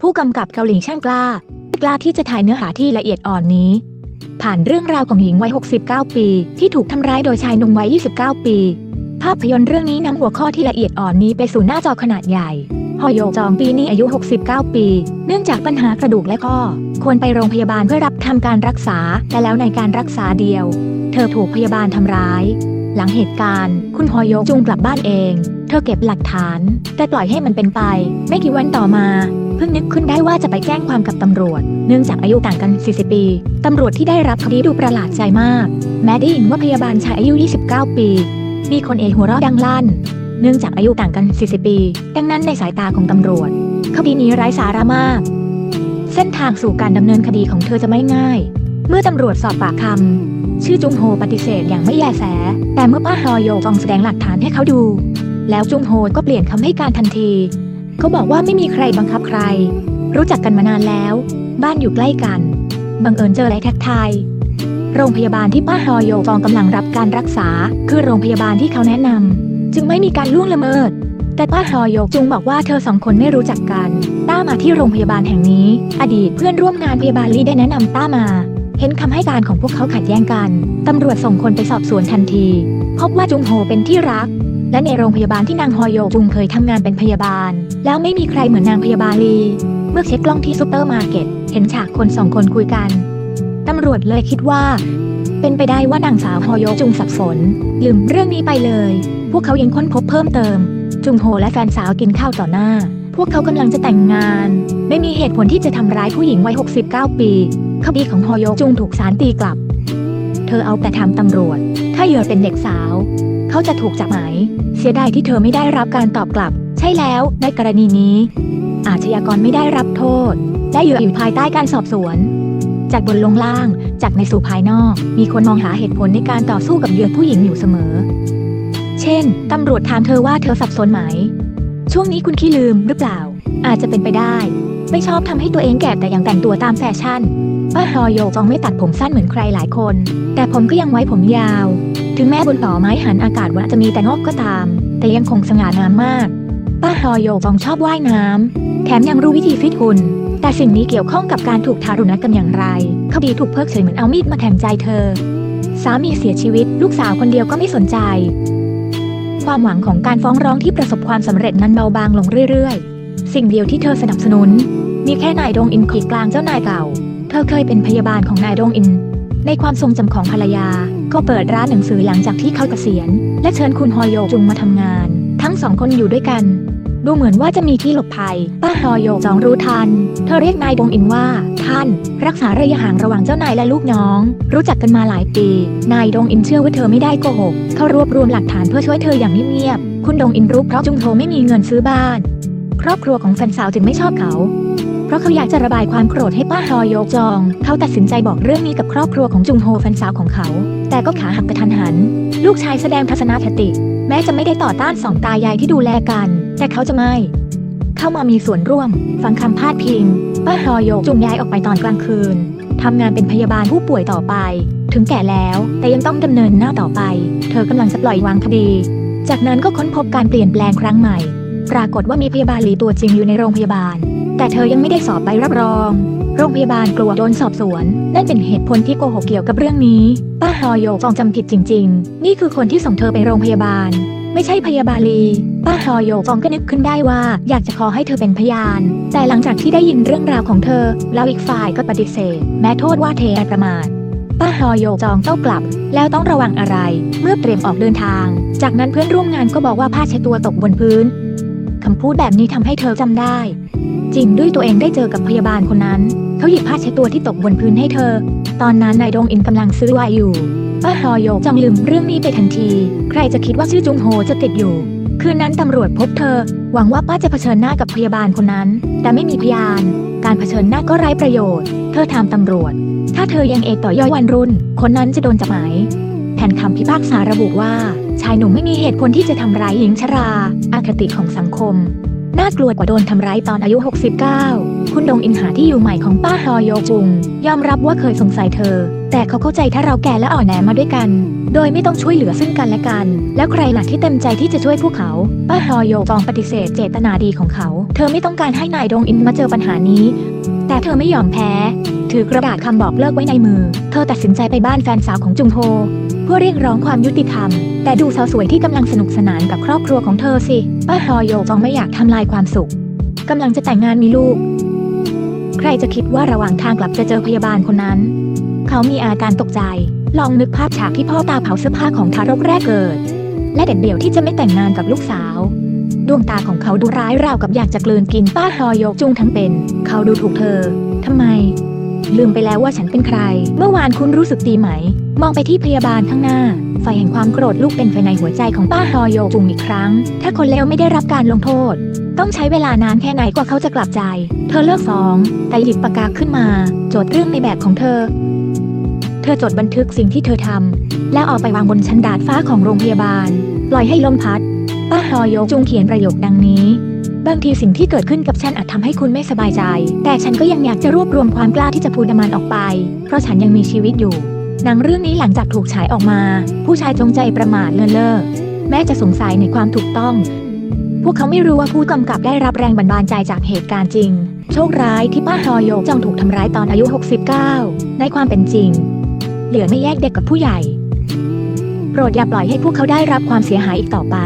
ผู้กำกับเกาหลีช่างกล้า กล้าที่จะถ่ายเนื้อหาที่ละเอียดอ่อนนี้ ผ่านเรื่องราวของหญิงวัย 69 ปี ที่ถูกทำร้ายโดยชายหนุ่มวัย 29 ปี ภาพยนตร์เรื่องนี้นำหัวข้อที่ละเอียดอ่อนนี้ไปสู่หน้าจอขนาดใหญ่ฮอโยจองปีนี้อายุ 69 ปี เนื่องจากปัญหากระดูกและข้อ ควรไปโรงพยาบาลเพื่อรับทำการรักษา แต่แล้วในการรักษาเดียว เธอถูกพยาบาลทำร้าย หลังเหตุการณ์ คุณฮอโยจุงกลับบ้านเอง เธอเก็บหลักฐาน แต่ปล่อยให้มันเป็นไป ไม่กี่วันต่อมา เพิ่งนึกขึ้นได้ว่าจะไปแจ้งความกับตำรวจ เนื่องจากอายุต่างกัน 40 ปี ตำรวจที่ได้รับคดีดูประหลาดใจมาก แม้ได้ยินว่าพยาบาลชายอายุ 29 ปี มีคนเอหัวเราะดังลั่น เนื่องจากอายุต่างกัน 40 ปี ดังนั้นในสายตาของตำรวจ คดีนี้ไร้สาระมาก เส้นทางสู่การดำเนินคดีของเธอจะไม่ง่าย เมื่อตำรวจสอบปากคำชื่อจุงโฮปฏิเสธอย่างไม่แยแส แต่เมื่อป้าฮอโยฟองแสดงหลักฐานให้เขาดู แล้วจุงโฮก็เปลี่ยนคำให้การทันที เขาบอกว่าไม่มีใครบังคับใคร รู้จักกันมานานแล้ว บ้านอยู่ใกล้กัน บังเอิญเจอและแท็กทาย โรงพยาบาลที่ป้าฮอโยฟองกำลังรับการรักษา คือโรงพยาบาลที่เขาแนะนำจึงไม่มีการล่วงละเมิด แต่ป้าฮอโยจุงบอกว่าเธอสองคนไม่รู้จักกัน ต้ามาที่โรงพยาบาลแห่งนี้ อดีตเพื่อนร่วมงานพยาบาลลี่ได้แนะนำต้ามาเห็นคำให้การของพวกเขาขัดแย้งกัน ตำรวจส่งคนไปสอบสวนทันที พบว่าจุงโฮเป็นที่รัก และในโรงพยาบาลที่นางฮอโยจุงเคยทำงานเป็นพยาบาล แล้วไม่มีใครเหมือนนางพยาบาลลี เมื่อเช็คกล้องที่ซูเปอร์มาร์เก็ต เห็นฉากคนสองคนคุยกัน ตำรวจเลยคิดว่า เป็นไปได้ว่านางสาวฮอโยจุงสับสน ลืมเรื่องนี้ไปเลย พวกเขายังค้นพบเพิ่มเติม จุงโฮและแฟนสาวกินข้าวต่อหน้า พวกเขากำลังจะแต่งงาน ไม่มีเหตุผลที่จะทำร้ายผู้หญิงวัย 69 ปี คดีของฮอโยจุงถูกศาลตีกลับ เธอเอาแต่ทำตำรวจ ถ้าเหยื่อเป็นเด็กสาว เขาจะถูกจับไหม เสียดายที่เธอไม่ได้รับการตอบกลับ ใช่แล้วในกรณีนี้ อาชญากรไม่ได้รับโทษ และเหยื่ออยู่ภายใต้การสอบสวน จากบนลงล่าง จากในสู่ภายนอก มีคนมองหาเหตุผลในการต่อสู้กับเหยื่อผู้หญิงอยู่เสมอ เช่น ตำรวจถามเธอว่าเธอสับสนไหม ช่วงนี้คุณขี้ลืมหรือเปล่า อาจจะเป็นไปได้ ไม่ชอบทำให้ตัวเองแก่แต่ยังแต่งตัวตามแฟชั่น ป้าฮอโยจองไม่ตัดผมสั้นเหมือนใครหลายคน แต่ผมก็ยังไว้ผมยาว ถึงแม้บนต่อไม้หันอากาศว่าจะมีแต่งอกก็ตาม แต่ยังคงสง่างามมาก ป้าฮอโยจองชอบว่ายน้ำแถมยังรู้วิธีฟิตหุ่นแต่สิ่งนี้เกี่ยวข้องกับการถูกทารุณกรรมอย่างไรคดีถูกเพิกเฉยเหมือนเอามีดมาแทงใจเธอ สามีเสียชีวิต ลูกสาวคนเดียวก็ไม่สนใจ ความหวังของการฟ้องร้องที่ประสบความสำเร็จนั้นเบาบางลงเรื่อยๆ สิ่งเดียวที่เธอสนับสนุน มีแค่นายดงอินขีดกลางเจ้านายเก่า เธอเคยเป็นพยาบาลของนายดงอิน ในความทรงจำของภรรยา ก็เปิดร้านหนังสือหลังจากที่เขาเกษียณ และเชิญคุณฮอโยจุงมาทำงาน ทั้งสองคนอยู่ด้วยกัน ดูเหมือนว่าจะมีที่หลบภัย ป้าฮอโยจองรู้ทัน เธอเรียกนายดงอินว่า ท่าน รักษาระยะห่างระหว่างเจ้านายและลูกน้อง รู้จักกันมาหลายปี นายดงอินเชื่อว่าเธอไม่ได้โกหก เขารวบรวมหลักฐานเพื่อช่วยเธออย่างเงียบๆ คุณดงอินรู้เพราะจุงโฮไม่มีเงินซื้อบ้าน ครอบครัวของแฟนสาวจึงไม่ชอบเขา เพราะเขาอยากจะระบายความโกรธให้ป้าฮอโยจอง เขาตัดสินใจบอกเรื่องนี้กับครอบครัวของจุงโฮแฟนสาวของเขา แต่ก็ขาหักกระทันหัน ลูกชายแสดงทัศนคติ แม้จะไม่ได้ต่อต้านสองตายายที่ดูแลกัน แต่เขาจะไม่เข้ามามีส่วนร่วม ฟังคำพาดพิง ป้าฮอโยจุงย้ายออกไปตอนกลางคืนทำงานเป็นพยาบาลผู้ป่วยต่อไป ถึงแก่แล้ว แต่ยังต้องดำเนินหน้าต่อไป เธอกำลังจะปล่อยวางคดี จากนั้นก็ค้นพบการเปลี่ยนแปลงครั้งใหม่ ปรากฏว่ามีพยาบาลหลีตัวจริงอยู่ในโรงพยาบาล แต่เธอยังไม่ได้สอบใบรับรอง โรงพยาบาลกลัวโดนสอบสวน นั่นเป็นเหตุผลที่โกหกเกี่ยวกับเรื่องนี้ ป้าฮอโยฟองจำผิดจริง ๆ นี่คือคนที่ส่งเธอไปโรงพยาบาล ไม่ใช่พยาบาลี ป้าฮอโยฟองก็นึกขึ้นได้ว่าอยากจะขอให้เธอเป็นพยาน แต่หลังจากที่ได้ยินเรื่องราวของเธอ แล้วอีกฝ่ายก็ปฏิเสธ แม้โทษว่าเทประมาทป้าฮอโยจองเต้ากลับ แล้วต้องระวังอะไร เมื่อเตรียมออกเดินทาง จากนั้นเพื่อนร่วมงานก็บอกว่าผ้าเช็ดตัวตกบนพื้นคำพูดแบบนี้ทำให้เธอจำได้ จริงด้วยตัวเองได้เจอกับพยาบาลคนนั้น เขาหยิบผ้าเช็ดตัวที่ตกบนพื้นให้เธอ ตอนนั้นนายดงอินกำลังซื้อไวน์อยู่ป้าฮอโยจองลืมเรื่องนี้ไปทันที ใครจะคิดว่าชื่อจุงโฮจะติดอยู่ คืนนั้นตำรวจพบเธอ หวังว่าป้าจะเผชิญหน้ากับพยาบาลคนนั้น แต่ไม่มีพยาน การเผชิญหน้าก็ไร้ประโยชน์ เธอถามตำรวจ ถ้าเธอยังเอกต่อย่อยวันรุ่น คนนั้นจะโดนจับไหมแผนคำพิพากษาระบุว่า ชายหนุ่มไม่มีเหตุผลที่จะทำร้ายหญิงชราอาคติของสังคม น่ากลัวกว่าโดนทำร้ายตอนอายุ 69 คุณดงอินหาที่อยู่ใหม่ของป้าฮอโยจุง ยอมรับว่าเคยสงสัยเธอ แต่เขาเข้าใจถ้าเราแก่และอ่อนแอมาด้วยกัน โดยไม่ต้องช่วยเหลือซึ่งกันและกัน แล้วใครหลักที่เต็มใจที่จะช่วยพวกเขา ป้าฮอโยฟองปฏิเสธเจตนาดีของเขา เธอไม่ต้องการให้นายดงอินมาเจอปัญหานี้ แต่เธอไม่ยอมแพ้ ถือกระดาษคำบอกเลิกไว้ในมือ เธอตัดสินใจไปบ้านแฟนสาวของจุงโฮ พื่อเรียกร้องความยุติธรรม แต่ดูสาวสวยที่กำลังสนุกสนานกับครอบครัวของเธอสิ ป้าฮอโยจองไม่อยากทำลายความสุขกำลังจะแต่งงานมีลูก ใครจะคิดว่าระหว่างทางกลับจะเจอพยาบาลคนนั้น เขามีอาการตกใจ ลองนึกภาพฉากที่พ่อตาเผาเสื้อผ้าของทารกแรกเกิด และเด็ดเดี่ยวที่จะไม่แต่งงานกับลูกสาว ดวงตาของเขาดูร้ายราวกับอยากจะกลืนกินป้าฮอโยจุงทั้งเป็น เขาดูถูกเธอทำไม ลืมไปแล้วว่าฉันเป็นใคร เมื่อวานคุณรู้สึกดีไหม มองไปที่พยาบาลข้างหน้า ไฟแห่งความโกรธลูกเป็นไฟในหัวใจของป้าฮอโยจุงอีกครั้ง ถ้าคนเลวไม่ได้รับการลงโทษ ต้องใช้เวลานานแค่ไหนกว่าเขาจะกลับใจ เธอเลิกฟ้อง แต่หยิบปากกาขึ้นมา โจทย์เรื่องในแบบของเธอ เธอจดบันทึกสิ่งที่เธอทำแล้วเอาไปวางบนชั้นดาดฟ้าของโรงพยาบาล ปล่อยให้ลมพัด ป้าฮอโยจุงเขียนประโยคดังนี้บางทีสิ่งที่เกิดขึ้นกับฉันอาจทำให้คุณไม่สบายใจ แต่ฉันก็ยังอยากจะรวบรวมความกล้าที่จะพูดมันออกไป เพราะฉันยังมีชีวิตอยู่ หนังเรื่องนี้หลังจากถูกฉายออกมา ผู้ชายจงใจประมาทเลินเล่อแม้จะสงสัยในความถูกต้อง พวกเขาไม่รู้ว่าผู้กำกับได้รับแรงบันดาลใจจากเหตุการณ์จริง โชคร้ายที่ป้าฮอโยจองถูกทำร้ายตอนอายุ 69 ในความเป็นจริง เหลือไม่แยกเด็กกับผู้ใหญ่ โปรดอย่าปล่อยให้พวกเขาได้รับความเสียหายอีกต่อไป